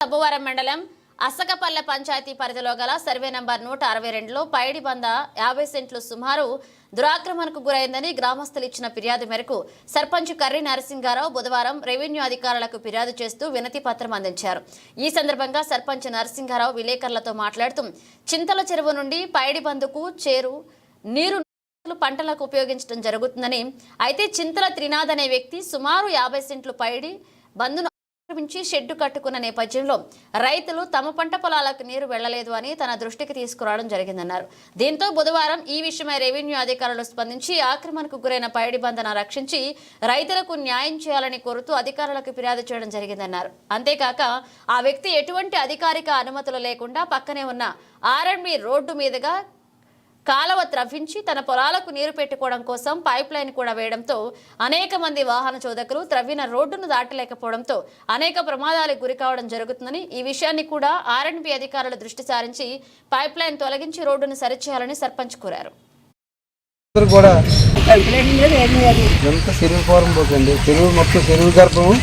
సబ్బువరం మండలం అసకపల్లె పంచాయతీ పరిధిలో గల సర్వే నంబర్ నూట అరవై రెండులో పైడి బంద యాభై సెంట్లు సుమారు దురాక్రమణకు గురైందని గ్రామస్తులు ఇచ్చిన ఫిర్యాదు మేరకు సర్పంచ్ కర్రి నరసింగారావు బుధవారం రెవెన్యూ అధికారులకు ఫిర్యాదు చేస్తూ వినతి పత్రం అందించారు. ఈ సందర్భంగా సర్పంచ్ నరసింగారావు విలేకరులతో మాట్లాడుతూ చింతల చెరువు నుండి పైడి బందుకు చేరు నీరు పంటలకు ఉపయోగించడం జరుగుతుందని అయితే చింతల త్రినాథ్ అనే వ్యక్తి సుమారు యాభై సెంట్లు పైడి బందును ఆక్రమించి షెడ్డు కట్టుకున్న నేపథ్యంలో రైతులు తమ పంట పొలాలకు నీరు వెళ్ళలేదు అని తన దృష్టికి తీసుకురావడం జరిగిందన్నారు. దీంతో బుధవారం ఈ విషయమై రెవెన్యూ అధికారులు స్పందించి ఆక్రమణకు గురైన పైడి బంధన రక్షించి రైతులకు న్యాయం చేయాలని కోరుతూ అధికారులకు ఫిర్యాదు చేయడం జరిగిందన్నారు. అంతేకాక ఆ వ్యక్తి ఎటువంటి అధికారిక అనుమతులు లేకుండా పక్కనే ఉన్న ఆర్ఎండ్బి రోడ్డు మీదుగా కాలవ త్రవ్వించి తన పొలాలకు నీరు పెట్టుకోవడం కోసం పైప్ లైన్ కూడా వేయడంతో అనేక మంది వాహన చోదకులు త్రవ్విన రోడ్డును దాటలేకపోవడంతో అనేక ప్రమాదాలకు గురి కావడం జరుగుతుందని ఈ విషయాన్ని కూడా ఆర్ఎండ్బి అధికారులు దృష్టి సారించి పైప్ లైన్ తొలగించి రోడ్డును సరిచేయాలని సర్పంచ్ కోరారు. చెరువు మొత్తం చెరువు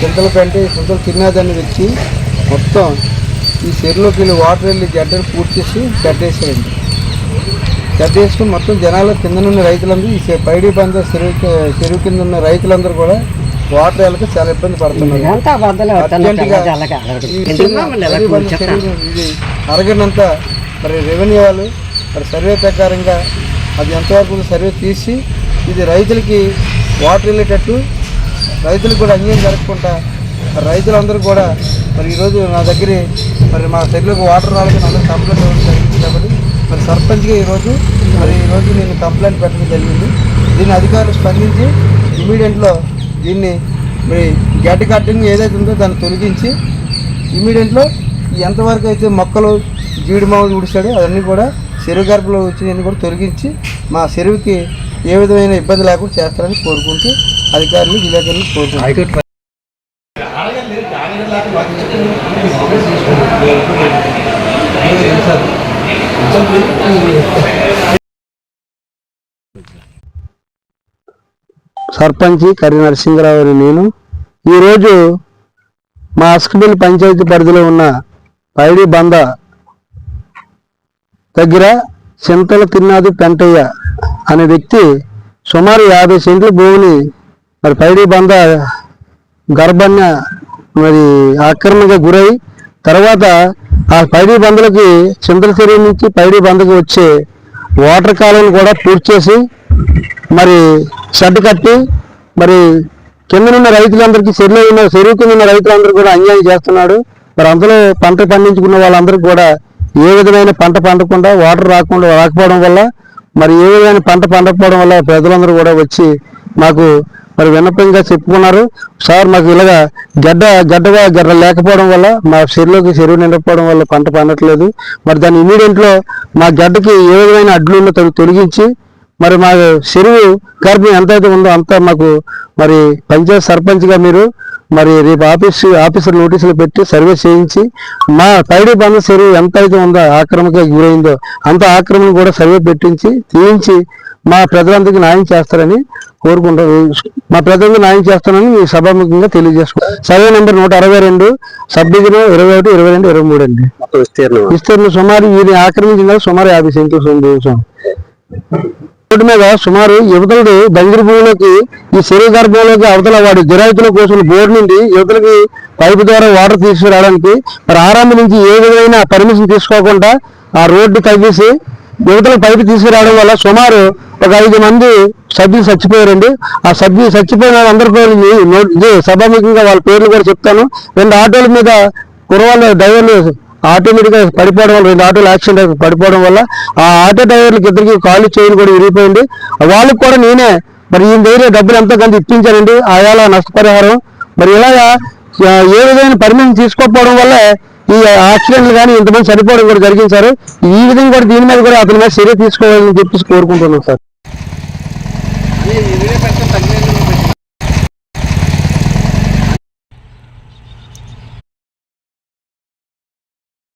చింతల పెంట చింతలు తిన్నదని వ్యక్తి మొత్తం ఈ చెరువులోకి వెళ్ళి వాటర్ వెళ్ళి గడ్డలు పూర్తి చేసి గడ్డేసారండి గడ్డేసుకుని మొత్తం జనాలు కింద ఉన్న రైతులందరూ ఈ పైడి బంద చెరువు చెరువు కింద ఉన్న రైతులందరూ కూడా వాటర్ వెళ్ళక చాలా ఇబ్బంది పడుతున్నారు. ఇది అరగనంత మరి రెవెన్యూ వాళ్ళు మరి సర్వే ప్రకారంగా అది ఎంతవరకు సర్వే తీసి ఇది రైతులకి వాటర్ వెళ్ళేటట్టు రైతులకు కూడా అన్యాయం జరగకుండా రైతులందరూ కూడా మరి ఈరోజు నా దగ్గర మరి మా చెరువులకు వాటర్ రాలేదని అందరూ కంప్లైంట్ ఇవ్వడం జరిగింది కాబట్టి మరి సర్పంచ్గా ఈరోజు మరి ఈరోజు నేను కంప్లైంట్ పెట్టడం జరిగింది. దీన్ని అధికారులు స్పందించి ఇమీడియట్లో దీన్ని మరి గడ్డ కట్టింగ్ ఏదైతే ఉందో దాన్ని తొలగించి ఇమీడియట్లో ఎంతవరకు అయితే మొక్కలు జీడిమావులు ఉడిచాడో అవన్నీ కూడా చెరువు గర్భలో వచ్చినవన్నీ కూడా తొలగించి మా చెరువుకి ఏ విధమైన ఇబ్బంది లేకుండా చేస్తారని కోరుకుంటూ అధికారులు విలేకరులు కోరుకుంటున్నారు. సర్పంచి కరి నరసింహరావు నేను. ఈరోజు మా అస్కబిల్ పంచాయతీ పరిధిలో ఉన్న పైడి బంద దగ్గర చింతల తిన్నాది పెంటయ్య అనే వ్యక్తి సుమారు యాభై సెంట్ల భూమిని మరి పైడి బంద గర్భణ్య మరి ఆక్రమణగా గురై తర్వాత ఆ పైడి బందులకి చింతల నుంచి పైడి బందకు వచ్చే వాటర్ కాలువను కూడా పూర్తి చేసి మరి షెడ్ కట్టి మరి కిందనున్న రైతులందరికీ చెరువులో ఉన్న చెరువు కింద ఉన్న రైతులందరూ కూడా అన్యాయం చేస్తున్నాడు. మరి అందులో పంట పండించుకున్న వాళ్ళందరికీ కూడా ఏ విధమైన పంట పండకుండా వాటర్ రాకుండా రాకపోవడం వల్ల మరి ఏ విధమైన పంట పండకపోవడం వల్ల ప్రజలందరూ కూడా వచ్చి మాకు మరి విన్నపంగా చెప్పుకున్నారు. సార్ మాకు ఇలాగా గడ్డ గడ్డగా గడ్డ లేకపోవడం వల్ల మా చెరువులోకి చెరువు నిండకపోవడం వల్ల పంట పండట్లేదు. మరి దాని ఇమీడియట్లో మా గడ్డకి ఏ విధమైన అడ్లు తొలగించి మరి మా చెరువు గర్భం ఎంత అయితే ఉందో అంతా మాకు మరి పంచాయత్ సర్పంచ్గా మీరు మరి రేపు ఆఫీస్ ఆఫీసర్ నోటీసులు పెట్టి సర్వే చేయించి మా పైడి బంద చెరువు ఎంత అయితే ఉందో ఆక్రమణకి గురైందో అంత ఆక్రమణ కూడా సర్వే పెట్టించి తీయించి మా ప్రజలందరికీ న్యాయం చేస్తారని కోరుకుంటారు. మా ప్రజలకు న్యాయం చేస్తానని మీ సభాముఖంగా తెలియజేసుకుంటాం. సర్వే నెంబర్ నూట అరవై రెండు సబ్ డివిజన్ ఇరవై ఒకటి ఇరవై రెండు ఇరవై మూడు అండి. విస్తీర్ణం. సుమారు ఇది ఆక్రమించిన సుమారు యాభై సెంట్లు ఉంది రోడ్డు మీద సుమారు యువతలుడు బంగిరి భూమిలోకి ఈ చెరువు గర్భంలోకి అవతల వాడి దురైతుల కోసం బోర్డు నుండి యువతలకి పైపు ద్వారా వాటర్ తీసుకురావడానికి మరి ఆరంభం నుంచి ఏ విధమైన పర్మిషన్ తీసుకోకుండా ఆ రోడ్డు తవ్వేసి యువతల పైపు తీసుకురావడం వల్ల సుమారు ఒక ఐదు మంది సభ్యులు చచ్చిపోయారండి. ఆ సభ్యులు చచ్చిపోయిన వాళ్ళందరి పేర్లు సభాముఖంగా వాళ్ళ పేర్లు కూడా చెప్తాను. రెండు ఆటోల మీద కురవాళ్ళు డ్రైవర్లు ఆటోమేటిక్గా పడిపోవడం వల్ల రెండు ఆటోలు యాక్సిడెంట్ అయి పడిపోవడం వల్ల ఆ ఆటో డ్రైవర్లకి ఇద్దరికి కాలు చేయలు కూడా విరిగిపోయింది. వాళ్ళకి కూడా నేనే మరి ఈ దగ్గర డబ్బులు ఎంతో కొంత ఇప్పించానండి. ఆయాల నష్టపరిహారం. మరి ఇలాగా ఏ విధమైన పరిమితి తీసుకోకపోవడం వల్ల ఈ యాక్సిడెంట్లు కానీ ఇంతమంది చనిపోవడం కూడా జరిగింది సార్. ఈ విధంగా కూడా దీని మీద కూడా అతని మీద చర్య తీసుకోవాలని చెప్పేసి కోరుకుంటున్నాం సార్.